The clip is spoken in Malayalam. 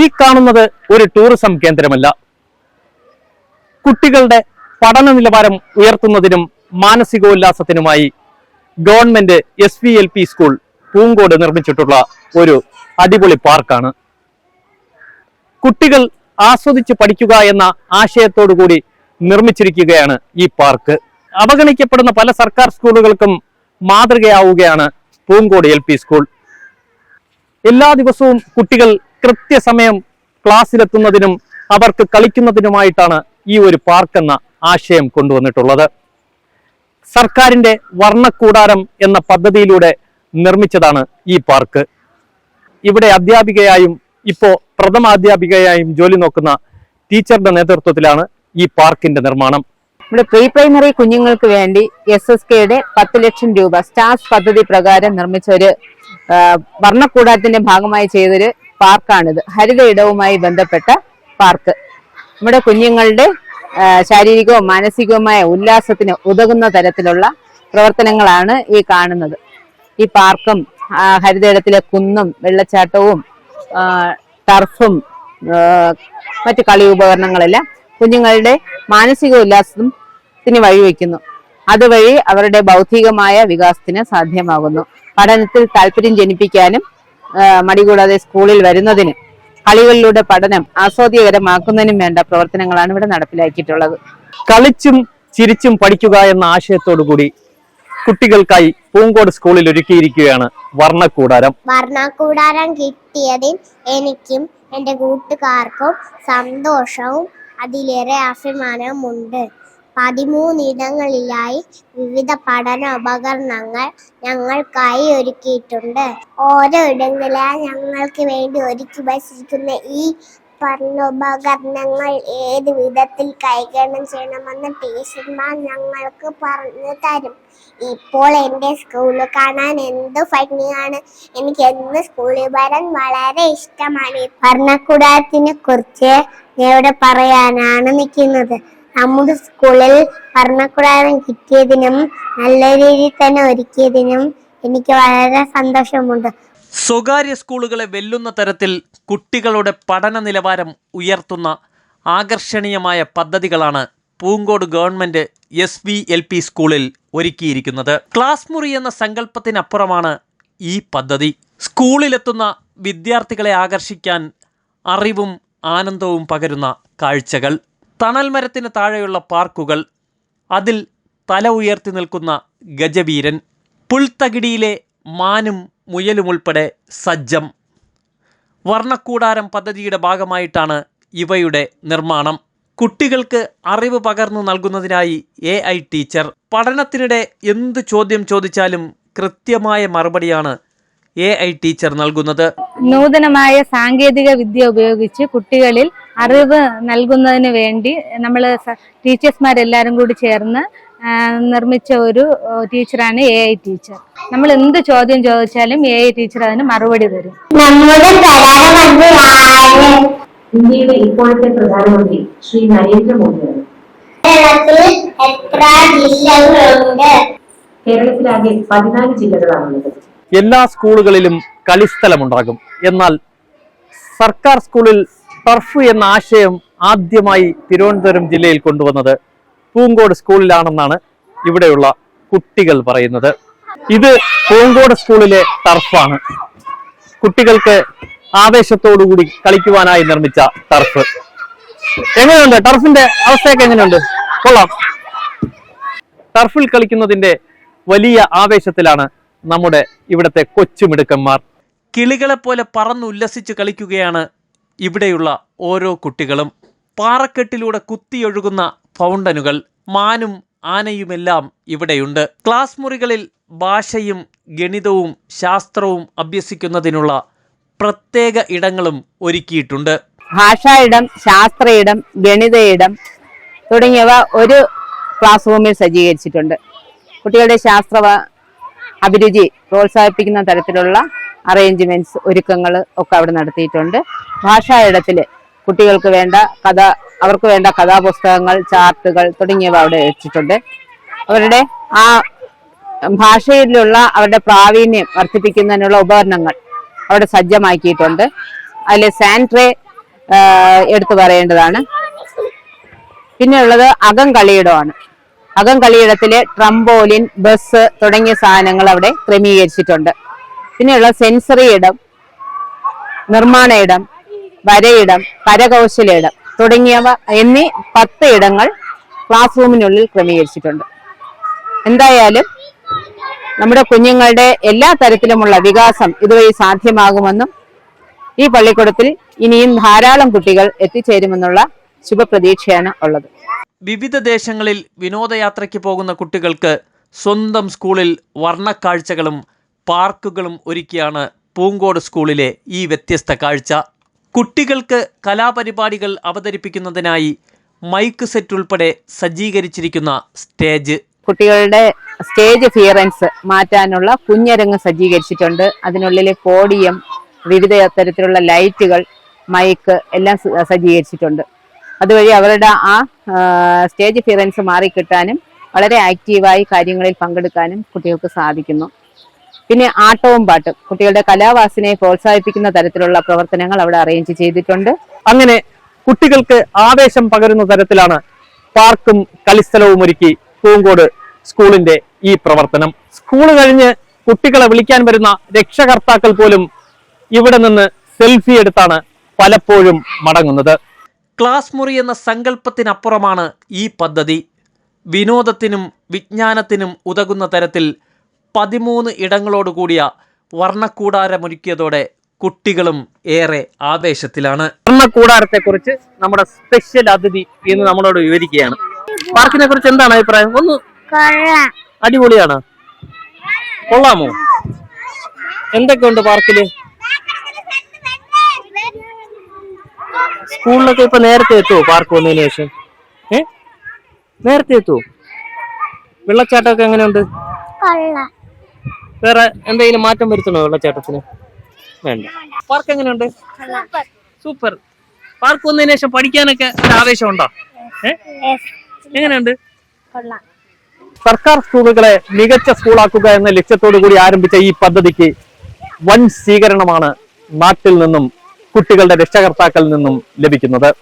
ഈ കാണുന്നത് ഒരു ടൂറിസം കേന്ദ്രമല്ല. കുട്ടികളുടെ പഠന നിലവാരം ഉയർത്തുന്നതിനും മാനസികോല്ലാസത്തിനുമായി government S V L P school Poongode നിർമ്മിച്ചിട്ടുള്ള ഒരു അടിപൊളി പാർക്കാണ്. കുട്ടികൾ ആസ്വദിച്ച് പഠിക്കുക എന്ന ആശയത്തോടു കൂടി നിർമ്മിച്ചിരിക്കുകയാണ് ഈ പാർക്ക്. അവഗണിക്കപ്പെടുന്ന പല സർക്കാർ സ്കൂളുകൾക്കും മാതൃകയാവുകയാണ് പൂങ്കോട് എൽ സ്കൂൾ. എല്ലാ ദിവസവും കുട്ടികൾ കൃത്യസമയം ക്ലാസ്സിലെത്തുന്നതിനും അവർക്ക് കളിക്കുന്നതിനുമായിട്ടാണ് ഈ ഒരു പാർക്ക് എന്ന ആശയം കൊണ്ടുവന്നിട്ടുള്ളത്. സർക്കാരിന്റെ വർണക്കൂടാരം എന്ന പദ്ധതിയിലൂടെ നിർമ്മിച്ചതാണ് ഈ പാർക്ക്. ഇവിടെ അധ്യാപികയായും ഇപ്പോ പ്രഥമാധ്യാപികയായും ജോലി നോക്കുന്ന ടീച്ചറുടെ നേതൃത്വത്തിലാണ് ഈ പാർക്കിന്റെ നിർമ്മാണം. ഇവിടെ പ്രീ പ്രൈമറി കുഞ്ഞുങ്ങൾക്ക് വേണ്ടി എസ് എസ് കെയുടെ പത്ത് ലക്ഷം രൂപ സ്റ്റാർസ് പദ്ധതി പ്രകാരം നിർമ്മിച്ച ഒരു വർണക്കൂടാരത്തിന്റെ ഭാഗമായി ചെയ്തൊരു പാർക്കാണിത്. ഹരിത ഇടവുമായി ബന്ധപ്പെട്ട പാർക്ക്. നമ്മുടെ കുഞ്ഞുങ്ങളുടെ ശാരീരികവും മാനസികവുമായ ഉല്ലാസത്തിന് ഉതകുന്ന തരത്തിലുള്ള പ്രവർത്തനങ്ങളാണ് ഈ കാണുന്നത്. ഈ പാർക്കും ഹരിതയിടത്തിലെ കുന്നും വെള്ളച്ചാട്ടവും ടർഫും മറ്റു കളി ഉപകരണങ്ങളെല്ലാം കുഞ്ഞുങ്ങളുടെ മാനസിക ഉല്ലാസത്തിന് വഴിവെക്കുന്നു. അതുവഴി അവരുടെ ബൗദ്ധികമായ വികാസത്തിന് സാധ്യമാകുന്നു. പഠനത്തിൽ താല്പര്യം ജനിപ്പിക്കാനും മടികൂടാതെ സ്കൂളിൽ വരുന്നതിന് കളികളിലൂടെ പഠനം ആസ്വാദ്യകരമാക്കുന്നതിനും വേണ്ട പ്രവർത്തനങ്ങളാണ് ഇവിടെ നടപ്പിലാക്കിയിട്ടുള്ളത്. കളിച്ചും ചിരിച്ചും പഠിക്കുക എന്ന ആശയത്തോടു കൂടി കുട്ടികൾക്കായി പൂങ്കോട് സ്കൂളിൽ ഒരുക്കിയിരിക്കുകയാണ് വർണക്കൂടാരം. വർണക്കൂടാരം കിട്ടിയതിൽ എനിക്കും എന്റെ കൂട്ടുകാർക്കും സന്തോഷവും അതിലേറെ അഭിമാനവുമുണ്ട്. പതിമൂന്നിടങ്ങളിലായി വിവിധ പഠന ഉപകരണങ്ങൾ ഞങ്ങൾക്കായി ഒരുക്കിയിട്ടുണ്ട്. ഓരോ ഇടങ്ങളിലായി ഞങ്ങൾക്ക് വേണ്ടി ഒരുക്കി വച്ചിരിക്കുന്ന ഈ പഠനോപകരണങ്ങൾ ഏത് വിധത്തിൽ കൈകാര്യം ചെയ്യണമെന്ന് ടീച്ചർമാർ ഞങ്ങൾക്ക് പറഞ്ഞു തരും. ഇപ്പോൾ എന്റെ സ്കൂൾ കാണാൻ എന്ത് ഭംഗിയാണ്. എനിക്ക് എന്ന് സ്കൂളിൽ വരാൻ വളരെ ഇഷ്ടമാണ്. ഈ ഭരണകൂടത്തിനെ കുറിച്ച് ഞാൻ ഇവിടെ പറയാനാണ് നിൽക്കുന്നത്. നമ്മുടെ സ്കൂളിൽ ഭരണകൂടാരം കിട്ടിയതിനും നല്ല രീതിയിൽ തന്നെ ഒരുക്കിയതിനും എനിക്ക് വളരെ സന്തോഷമുണ്ട്. സ്വകാര്യ സ്കൂളുകളെ വെല്ലുന്ന തരത്തിൽ കുട്ടികളുടെ പഠന നിലവാരം ഉയർത്തുന്ന ആകർഷണീയമായ പദ്ധതികളാണ് Poongode government S V L P സ്കൂളിൽ ഒരുക്കിയിരിക്കുന്നത്. ക്ലാസ് മുറി എന്ന സങ്കല്പത്തിനപ്പുറമാണ് ഈ പദ്ധതി. സ്കൂളിലെത്തുന്ന വിദ്യാർത്ഥികളെ ആകർഷിക്കാൻ അറിവും ആനന്ദവും പകരുന്ന കാഴ്ചകൾ. തണൽ മരത്തിന് താഴെയുള്ള പാർക്കുകൾ അതിൽ തല ഉയർത്തി നിൽക്കുന്ന ഗജവീരൻ പുൽത്തകിടിയിലെ മാനും മുയലും ഉൾപ്പെടെ സജ്ജം. വർണക്കൂടാരം പദ്ധതിയുടെ ഭാഗമായിട്ടാണ് ഇവയുടെ നിർമ്മാണം. കുട്ടികൾക്ക് അറിവ് പകർന്നു നൽകുന്നതിനായി എ ഐ ടീച്ചർ പഠനത്തിനിടെ എന്ത് ചോദ്യം ചോദിച്ചാലും കൃത്യമായ മറുപടിയാണ് എ ഐ ടീച്ചർ നൽകുന്നത്. നൂതനമായ സാങ്കേതിക വിദ്യ ഉപയോഗിച്ച് കുട്ടികളിൽ അറിവ് നൽകുന്നതിന് വേണ്ടി നമ്മൾ ടീച്ചേഴ്സ്മാരെല്ലാവരും കൂടി ചേർന്ന് നിർമ്മിച്ച ഒരു ടീച്ചറാണ് എ ഐ ടീച്ചർ. നമ്മൾ എന്ത് ചോദ്യം ചോദിച്ചാലും എ ഐ ടീച്ചർ അതിന് മറുപടി തരും. നമ്മുടെ പ്രധാനമന്ത്രി ആര് ഇന്ത്യയുടെ ഇപ്പോഴത്തെ പ്രധാനമന്ത്രി ശ്രീ നരേന്ദ്രമോദിയാണ് കേരളത്തിലാകെ പതിനാല് ജില്ലകളാണുള്ളത് എല്ലാ സ്കൂളുകളിലും കളിസ്ഥലമുണ്ടാകും. എന്നാൽ സർക്കാർ സ്കൂളിൽ ടർഫ് എന്ന ആശയം ആദ്യമായി തിരുവനന്തപുരം ജില്ലയിൽ കൊണ്ടുവന്നത് പൂങ്കോട് സ്കൂളിലാണെന്നാണ് ഇവിടെയുള്ള കുട്ടികൾ പറയുന്നത്. ഇത് പൂങ്കോട് സ്കൂളിലെ ടർഫാണ്. കുട്ടികൾക്ക് ആവേശത്തോടുകൂടി കളിക്കുവാനായി നിർമ്മിച്ച ടർഫ്. എങ്ങനെയുണ്ട്? ടർഫിന്റെ അവസ്ഥയൊക്കെ എങ്ങനെയുണ്ട്? കൊള്ളാം. ടർഫിൽ കളിക്കുന്നതിന്റെ വലിയ ആവേശത്തിലാണ് നമ്മുടെ ഇവിടുത്തെ കൊച്ചുമിടുക്കന്മാർ. കിളികളെ പോലെ പറന്നുല്ലസിച്ച് കളിക്കുകയാണ് ഇവിടെയുള്ള ഓരോ കുട്ടികളും പാറക്കെട്ടിലൂടെ കുത്തിയൊഴുകുന്ന ഫൗണ്ടനുകൾ മാനും ആനയുമെല്ലാം ഇവിടെയുണ്ട്. ക്ലാസ് മുറികളിൽ ഭാഷയും ഗണിതവും ശാസ്ത്രവും അഭ്യസിക്കുന്നതിനുള്ള പ്രത്യേക ഇടങ്ങളും ഒരുക്കിയിട്ടുണ്ട്. ഭാഷാ ഇടം ശാസ്ത്ര ഇടം ഗണിത ഇടം തുടങ്ങിയവ ഒരു ക്ലാസ് റൂമിൽ സജ്ജീകരിച്ചിട്ടുണ്ട്. കുട്ടികളുടെ ശാസ്ത്ര അഭിരുചി പ്രോത്സാഹിപ്പിക്കുന്ന തരത്തിലുള്ള അറേഞ്ച്മെന്റ്സ് ഒരുക്കങ്ങൾ ഒക്കെ അവിടെ നടത്തിയിട്ടുണ്ട്. ഭാഷാ ഇടത്തിൽ കുട്ടികൾക്ക് വേണ്ട കഥ അവർക്ക് വേണ്ട കഥാപുസ്തകങ്ങൾ ചാർട്ടുകൾ തുടങ്ങിയവ അവിടെ വെച്ചിട്ടുണ്ട്. അവരുടെ ആ ഭാഷയിലുള്ള അവരുടെ പ്രാവീണ്യം വർദ്ധിപ്പിക്കുന്നതിനുള്ള ഉപകരണങ്ങൾ അവിടെ സജ്ജമാക്കിയിട്ടുണ്ട്. അതിലെ സാൻട്രേ എടുത്തു പറയേണ്ടതാണ്. പിന്നെയുള്ളത് അകം കളിയിടമാണ് അകം കളിയിടത്തിലെ ട്രംബോലിൻ ബസ് തുടങ്ങിയ സാധനങ്ങൾ അവിടെ ക്രമീകരിച്ചിട്ടുണ്ട്. പിന്നെയുള്ള സെൻസറി ഇടം നിർമ്മാണ ഇടം വരയിടം കരകൗശല ഇടം തുടങ്ങിയവ എന്നീ പത്ത് ഇടങ്ങൾ ക്ലാസ് റൂമിനുള്ളിൽ ക്രമീകരിച്ചിട്ടുണ്ട്. എന്തായാലും നമ്മുടെ കുഞ്ഞുങ്ങളുടെ എല്ലാ തരത്തിലുമുള്ള വികാസം ഇതുവഴി സാധ്യമാകുമെന്നും ഈ പള്ളിക്കൂടത്തിൽ ഇനിയും ധാരാളം കുട്ടികൾ എത്തിച്ചേരുമെന്നുള്ള ശുഭപ്രതീക്ഷയാണ് ഉള്ളത്. വിവിധ ദേശങ്ങളിൽ വിനോദയാത്രയ്ക്ക് പോകുന്ന കുട്ടികൾക്ക് സ്വന്തം സ്കൂളിൽ വർണക്കാഴ്ചകളും പാർക്കുകളും ഒരുക്കിയാണ് പൂങ്കോട് സ്കൂളിലെ ഈ വ്യത്യസ്ത കാഴ്ച. കുട്ടികൾക്ക് കലാപരിപാടികൾ അവതരിപ്പിക്കുന്നതിനായി മൈക്ക് സെറ്റ് ഉൾപ്പെടെ സജ്ജീകരിച്ചിരിക്കുന്ന സ്റ്റേജ്. കുട്ടികളുടെ സ്റ്റേജ് ഫിയറൻസ് മാറ്റാനുള്ള കുഞ്ഞരങ്ങ് സജ്ജീകരിച്ചിട്ടുണ്ട്. അതിനുള്ളിലെ പോഡിയം വിവിധ തരത്തിലുള്ള ലൈറ്റുകൾ മൈക്ക് എല്ലാം സജ്ജീകരിച്ചിട്ടുണ്ട്. അതുവഴി അവരുടെ ആ സ്റ്റേജ് ഫിയറൻസ് മാറിക്കിട്ടാനും വളരെ ആക്റ്റീവായി കാര്യങ്ങളിൽ പങ്കെടുക്കാനും കുട്ടികൾക്ക് സാധിക്കുന്നു. പിന്നെ ആട്ടവും പാട്ടും. കുട്ടികളുടെ കലാവാസനയെ പ്രോത്സാഹിപ്പിക്കുന്ന തരത്തിലുള്ള പ്രവർത്തനങ്ങൾ അവിടെ അറേഞ്ച് ചെയ്തിട്ടുണ്ട്. അങ്ങനെ കുട്ടികൾക്ക് ആവേശം പകരുന്ന തരത്തിലാണ് പാർക്കും കളിസ്ഥലവും ഒരുക്കി പൂങ്കോട് സ്കൂളിന്റെ ഈ പ്രവർത്തനം. സ്കൂൾ കഴിഞ്ഞ് കുട്ടികളെ വിളിക്കാൻ വരുന്ന രക്ഷകർത്താക്കൾ പോലും ഇവിടെ നിന്ന് സെൽഫി എടുത്താണ് പലപ്പോഴും മടങ്ങുന്നത്. ക്ലാസ് മുറി എന്ന സങ്കല്പത്തിനപ്പുറമാണ് ഈ പദ്ധതി. വിനോദത്തിനും വിജ്ഞാനത്തിനും ഉതകുന്ന തരത്തിൽ പതിമൂന്ന് ഇടങ്ങളോടുകൂടിയ വർണക്കൂടാരമൊരുക്കിയതോടെ കുട്ടികളും ഏറെ ആവേശത്തിലാണ്. വർണക്കൂടാരത്തെ കുറിച്ച് നമ്മുടെ സ്പെഷ്യൽ അതിഥി ഇന്ന് നമ്മളോട് വിവരിക്കുകയാണ്. പാർക്കിനെ കുറിച്ച് എന്താണ് അഭിപ്രായം? ഒന്ന് കൊള്ളാം. അടിപൊളിയാണ്. കൊള്ളാമോ? എന്തൊക്കെയുണ്ട് പാർക്കിൽ? സ്കൂളിലൊക്കെ ഇപ്പൊ നേരത്തെ എത്തുമോ പാർക്ക് വന്നതിന് ശേഷം? ഏ? നേരത്തെ എത്തുമോ വെള്ളച്ചാട്ടമൊക്കെ എങ്ങനെയുണ്ട്? വേറെ എന്തെങ്കിലും മാറ്റം വരുത്തണോ വെള്ളച്ചാട്ടത്തിന്? വേണ്ട. പാർക്ക് എങ്ങനെയുണ്ട്? സൂപ്പർ. പാർക്ക് വന്നതിന് ശേഷം പഠിക്കാനൊക്കെ ഒരു ആവേശമുണ്ടോ? ഏ? എങ്ങനെയുണ്ട്? കൊള്ളാം. സർക്കാർ സ്കൂളുകളെ മികച്ച സ്കൂളാക്കുക എന്ന ലക്ഷ്യത്തോടു കൂടി ആരംഭിച്ച ഈ പദ്ധതിക്ക് വൻ സ്വീകരണമാണ് നാട്ടിൽ നിന്നും കുട്ടികളുടെ രക്ഷകർത്താക്കളിൽ നിന്നും ലഭിക്കുന്നത്.